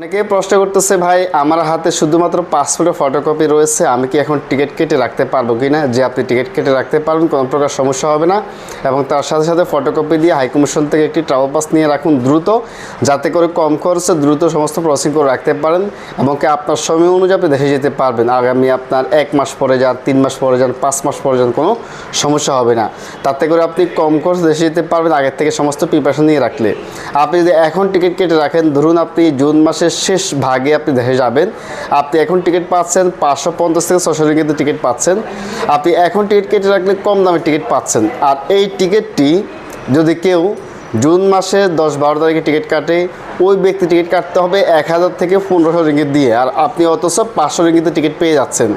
অনেকে প্রশ্ন করতেছে, ভাই, আমার হাতে শুধুমাত্র পাসপোর্টের ফটোকপি রয়েছে, আমি কি এখন টিকিট কেটে রাখতে পারব কি না যে আপনি টিকিট কেটে রাখতে পারবেন, কোনো প্রকার সমস্যা হবে না। এবং তার সাথে সাথে ফটোকপি দিয়ে হাইকমিশন থেকে একটি ট্রাভেল পাস নিয়ে রাখুন দ্রুত, যাতে করে কম খরচে দ্রুত সমস্ত প্রসেসিং করে রাখতে পারেন এবং কি আপনার সময় অনুযায়ী আপনি দেশে যেতে পারবেন। আগামী আপনার এক মাস পরে যান, তিন মাস পরে যান, পাঁচ মাস পরে যান, কোনো সমস্যা হবে না। তাতে করে আপনি কম খরচ দেশে যেতে পারবেন আগের থেকে সমস্ত প্রিপারেশন নিয়ে রাখলে। আপনি যদি এখন টিকিট কেটে রাখেন, ধরুন আপনি জুন মাসের শেষ ভাগে আপনি দেখে যাবেন। আপনি এখন টিকিট পাচ্ছেন পাঁচশো পঞ্চাশ থেকে ছশো কিন্তু টিকিট পাচ্ছেন। আপনি এখন টিকিট কেটে রাখলে কম দামে টিকিট পাচ্ছেন। আর এই টিকিটটি যদি কেউ জুন মাসে দশ বারো তারিখে টিকিট কাটে, ওই ব্যক্তি টিকিট কাটতে হবে এক হাজার থেকে পনেরোশো রিঙ্গিত দিয়ে। আর আপনি অথচ পাঁচশো রিঙ্গিতে টিকিট পেয়ে যাচ্ছেন।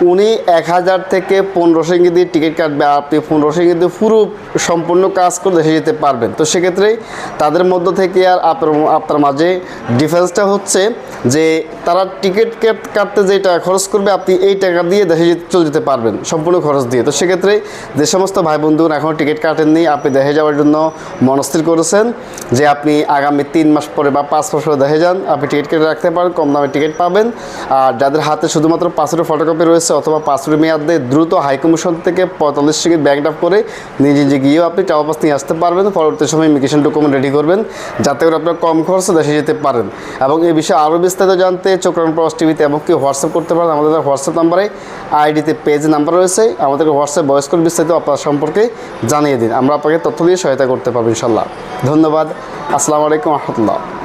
উনি এক হাজার থেকে পনেরোশো রিঙ্গিত দিয়ে টিকিট কাটবে আর আপনি পনেরোশো রিঙ্গিত দিয়ে পুরো সম্পূর্ণ কাজ করে দেশে যেতে পারবেন। তো সেক্ষেত্রে তাদের মধ্য থেকে আর আপনার আপনার মাঝে ডিফারেন্সটা হচ্ছে যে তারা টিকিট কেট- কাটতে যে টাকা খরচ করবে, আপনি এই টাকা দিয়ে দেশে চলে যেতে পারবেন সম্পূর্ণ খরচ দিয়ে। তো সেক্ষেত্রে যে সমস্ত ভাই বন্ধু এখনও টিকিট কাটেননি, আপনি দেশে যাওয়ার জন্য মনস্থির করেছেন যে আপনি আগামী তিন মাস পরে বা পাঁচ মাস পরে দেখে যান, আপনি টিকিট কেটে রাখতে পারেন, কম দামে টিকিট পাবেন। আর যাদের হাতে শুধুমাত্র পাসপোর্টের ফটোকপি রয়েছে অথবা পাসপোর্টের মেয়াদে দ্রুত হাইকমিশন থেকে পঁয়তাল্লিশ টিকিট ব্যাংক ড্রাফ করে নিজে নিজে গিয়েও আপনি টাকা পাস নিয়ে আসতে পারবেন। পরবর্তী সময় ইমিগ্রেশন ডকুমেন্ট রেডি করবেন যাতে করে আপনার কম খরচে দেশে যেতে পারেন। এবং এই বিষয়ে আরও বিস্তারিত জানতে চক্রান প্রবাস টিভিতে এবং কি হোয়াটসঅ্যাপ করতে পারেন। আমাদের হোয়াটসঅ্যাপ নাম্বারে, আইডিতে পেজ নাম্বার রয়েছে। আমাদেরকে হোয়াটসঅ্যাপ ভয়েস করে বিস্তারিত আপনার সম্পর্কে জানিয়ে দিন। আমরা আপনাকে তথ্য দিয়ে সহায়তা করতে পারব ইনশাল্লাহ ধন্যবাদ। আসসালামু আলাইকুম রহমতুল্লাহ।